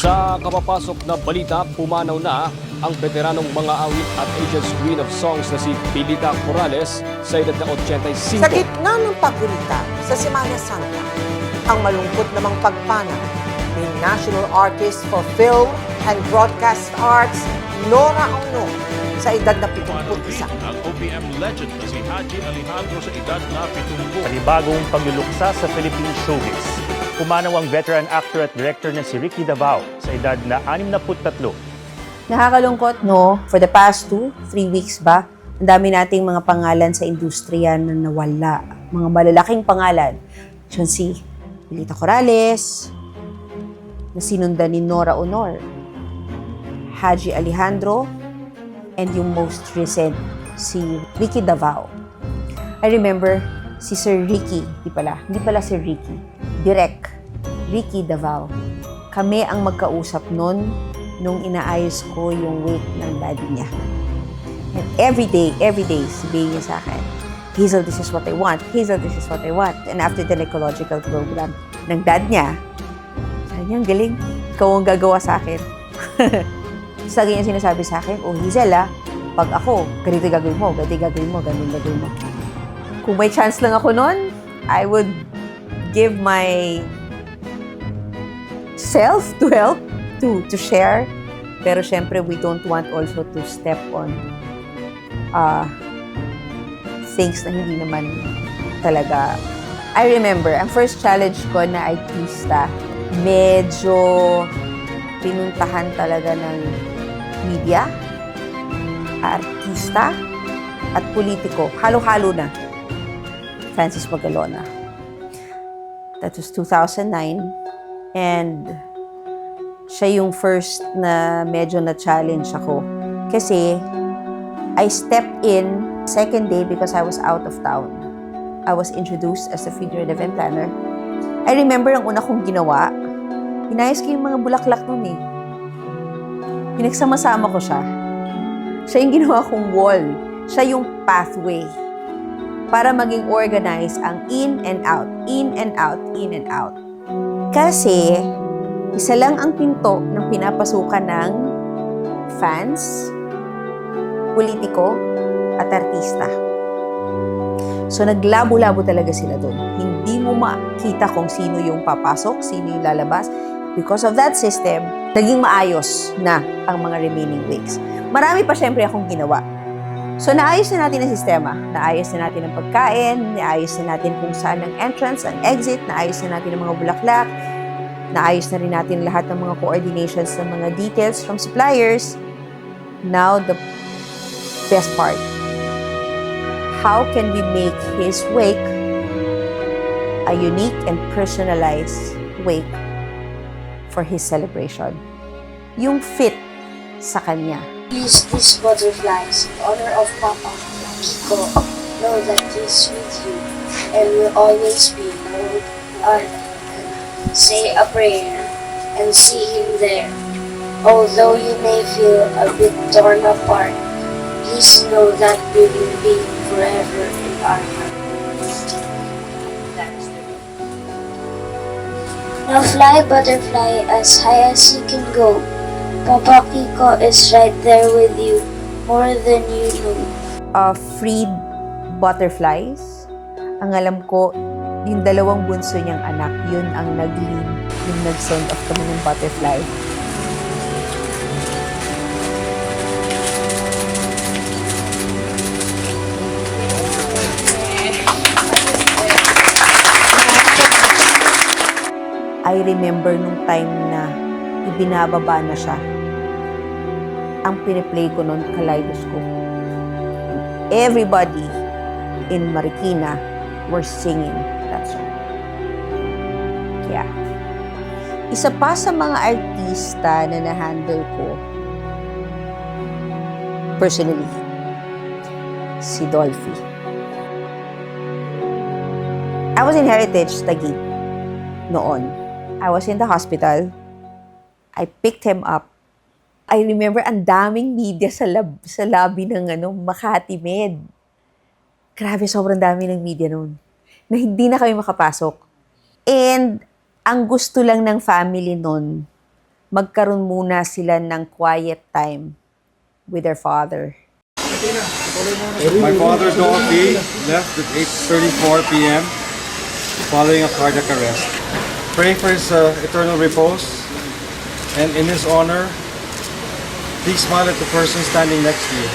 Sa kapapasok na balita, pumanaw na ang veteranong mga awit at Asia's Queen of Songs na si Pilita Corrales sa edad na 85. Sa gitna ng pagulita sa Semana Santa, ang malungkot namang pagpana ni National Artist for Film and Broadcast Arts, Nora Auno, sa edad na 71. ang OPM legend na si Haji Alejandro sa edad na 70. Panibagong pagluluksa sa Philippine showbiz. Pumanaw ang veteran actor at director na si Ricky Davao sa edad na 63. Nakakalungkot, no? For the past two, three weeks ba, ang dami nating mga pangalan sa industriya na nawala. Mga malalaking pangalan. Diyan si Pilita Corrales, na sinundan ni Nora Honor, Haji Alejandro, and yung most recent, si Ricky Davao. I remember si Sir Ricky, di pala, hindi pala Sir Ricky, Direk, Ricky Davao. Kami ang magkausap nun nung inaayos ko yung weight ng daddy niya. And every day, every day, sabihin niya sa akin, Hazel, this is what I want. Hazel, this is what I want. And after the ecological program ng dad niya, sabi niya, ang galing. Ikaw ang gagawa sa akin. Lagi niya sinasabi sa akin, oh Hazel ah, pag ako, ganito gagawin mo, ganito gagawin mo, ganito gagawin mo. Kung may chance lang ako nun, I would give my self to help, to to share. Pero syempre, we don't want also to step on uh, things na hindi naman talaga. I remember, ang first challenge ko na artista, medyo pinuntahan talaga ng media, artista, at politiko. Halo-halo na. Francis Magalona. That was 2009. And siya yung first na medyo na-challenge ako. Kasi I stepped in second day because I was out of town. I was introduced as a and event planner. I remember ang una kong ginawa, inayos ko yung mga bulaklak nun eh. Pinagsama-sama ko siya. Siya yung ginawa kong wall. Siya yung pathway para maging organized ang in and out, in and out, in and out. Kasi, isa lang ang pinto ng pinapasukan ng fans, politiko, at artista. So, naglabo-labo talaga sila doon. Hindi mo makita kung sino yung papasok, sino yung lalabas. Because of that system, naging maayos na ang mga remaining weeks. Marami pa syempre akong ginawa. So, naayos na natin ang sistema. Naayos na natin ang pagkain, naayos na natin kung saan ang entrance, ang exit, naayos na natin ang mga bulaklak, naayos na rin natin lahat ng mga coordinations ng mga details from suppliers. Now, the best part. How can we make his wake a unique and personalized wake for his celebration? Yung fit sa kanya. Use these butterflies in honor of Papa Kiko. Know that he's with you and will always be Lord Art. Say a prayer and see him there. Although you may feel a bit torn apart, please know that we will be forever in our heart. Now fly, butterfly, as high as you can go. Papa Kiko is right there with you, more than you know. uh, freed butterflies. Ang alam ko, yung dalawang bunso niyang anak, yun ang nag-lead, yung nag-send off kami ng butterfly. I remember nung time na ibinababa na siya. Ang piniplay ko noon, kaleidoscope everybody in Marikina were singing that song. Yeah. Isa pa sa mga artista na na-handle ko personally, si Dolphy. I was in Heritage Taguig noon. I was in the hospital. I picked him up I remember ang daming media sa lab, sa lobby ng ano, Makati Med. Grabe, sobrang dami ng media noon. Na hindi na kami makapasok. And ang gusto lang ng family noon, magkaroon muna sila ng quiet time with their father. My father, Dorothy, left at 8.34 p.m. following a cardiac arrest. Praying for his uh, eternal repose and in his honor, please smile at the person standing next to you.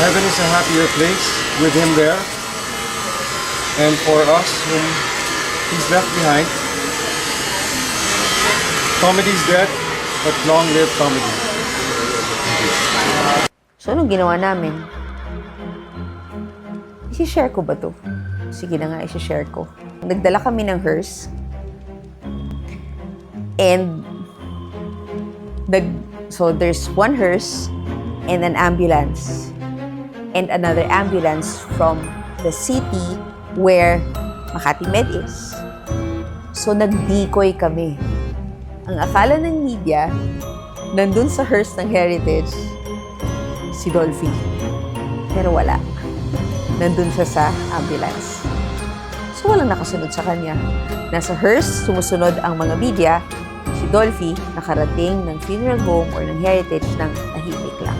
Heaven is a happier place with him there. And for us whom he's left behind, comedy's dead, but long live comedy. So, anong ginawa namin? Isi-share ko ba to? Sige na nga, isi-share ko. Nagdala kami ng hearse. And, nag, so there's one hearse and an ambulance. And another ambulance from the city where Makati Med is. So, nag-decoy kami. Ang akala ng media, nandun sa hearse ng Heritage, si Dolphy. Pero wala. Nandun siya sa ambulance. So walang nakasunod sa kanya. Nasa hearse, sumusunod ang mga media. Si Dolphy nakarating ng funeral home or ng heritage ng tahimik lang.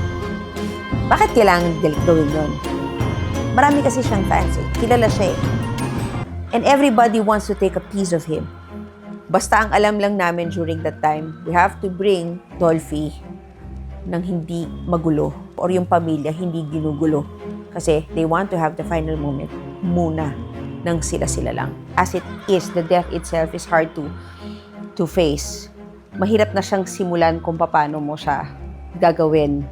Bakit kailangan gawin yun? Marami kasi siyang fans eh. Kilala siya eh. And everybody wants to take a piece of him. Basta ang alam lang namin during that time, we have to bring Dolphy ng hindi magulo or yung pamilya hindi ginugulo. Kasi they want to have the final moment muna ng sila-sila lang. As it is, the death itself is hard to to face. Mahirap na siyang simulan kung paano mo siya gagawin.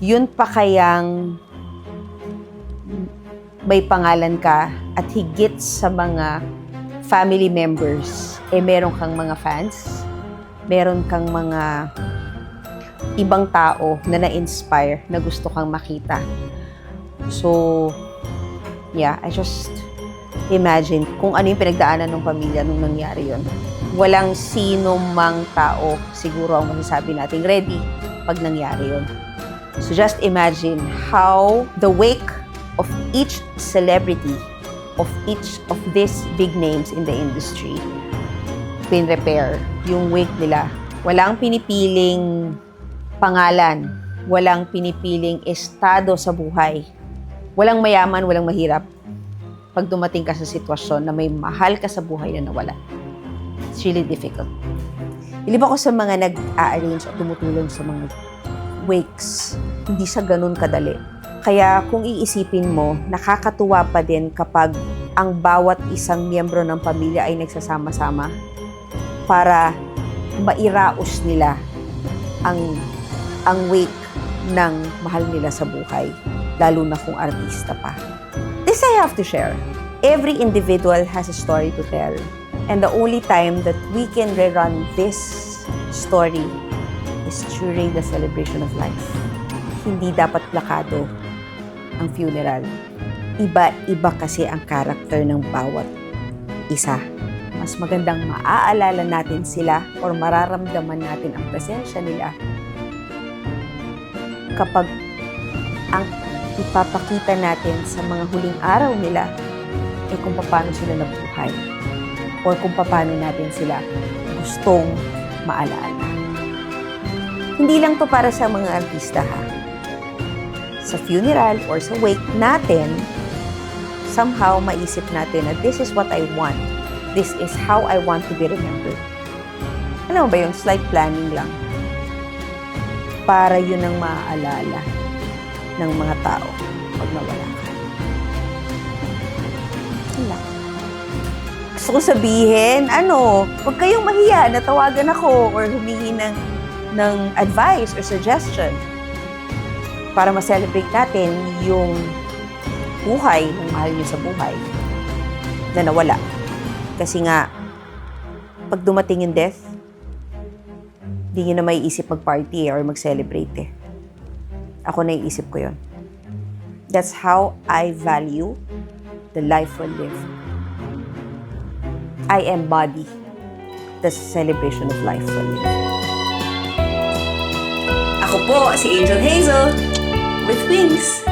Yun pa kayang may pangalan ka at higit sa mga family members, eh meron kang mga fans, meron kang mga ibang tao na na-inspire na gusto kang makita. So, yeah, I just imagine kung ano yung pinagdaanan ng pamilya nung nangyari yon. Walang sino mang tao siguro ang masasabi nating ready pag nangyari yon. So just imagine how the wake of each celebrity, of each of these big names in the industry, pin-repair yung wake nila. Walang pinipiling pangalan, walang pinipiling estado sa buhay. Walang mayaman, walang mahirap. Pag dumating ka sa sitwasyon na may mahal ka sa buhay na nawala. It's really difficult. Ilib ako sa mga nag-a-arrange at tumutulong sa mga wakes. Hindi siya ganun kadali. Kaya kung iisipin mo, nakakatuwa pa din kapag ang bawat isang miyembro ng pamilya ay nagsasama-sama para mairaos nila ang ang wake ng mahal nila sa buhay, lalo na kung artista pa. This I have to share. Every individual has a story to tell. And the only time that we can rerun this story is during the celebration of life. Hindi dapat plakado ang funeral. Iba-iba kasi ang karakter ng bawat isa. Mas magandang maaalala natin sila or mararamdaman natin ang presensya nila kapag ipapakita natin sa mga huling araw nila ay kung paano sila nabuhay or kung paano natin sila gustong maalala. Hindi lang to para sa mga artista ha. Sa funeral or sa wake natin, somehow maisip natin na this is what I want. This is how I want to be remembered. Alam mo ba yun? Slight planning lang para yun ang maaalala ng mga tao pag nawala ka. Wala. Gusto ko sabihin, ano, huwag kayong mahiya na tawagan ako or humingi ng, ng advice or suggestion para ma-celebrate natin yung buhay ng mahal niyo sa buhay na nawala. Kasi nga, pag dumating yung death, hindi nyo na may isip mag-party or mag-celebrate eh. Ako na iisip ko yon. That's how I value the life we live. I embody the celebration of life we live. Ako po si Angel Hazel with wings.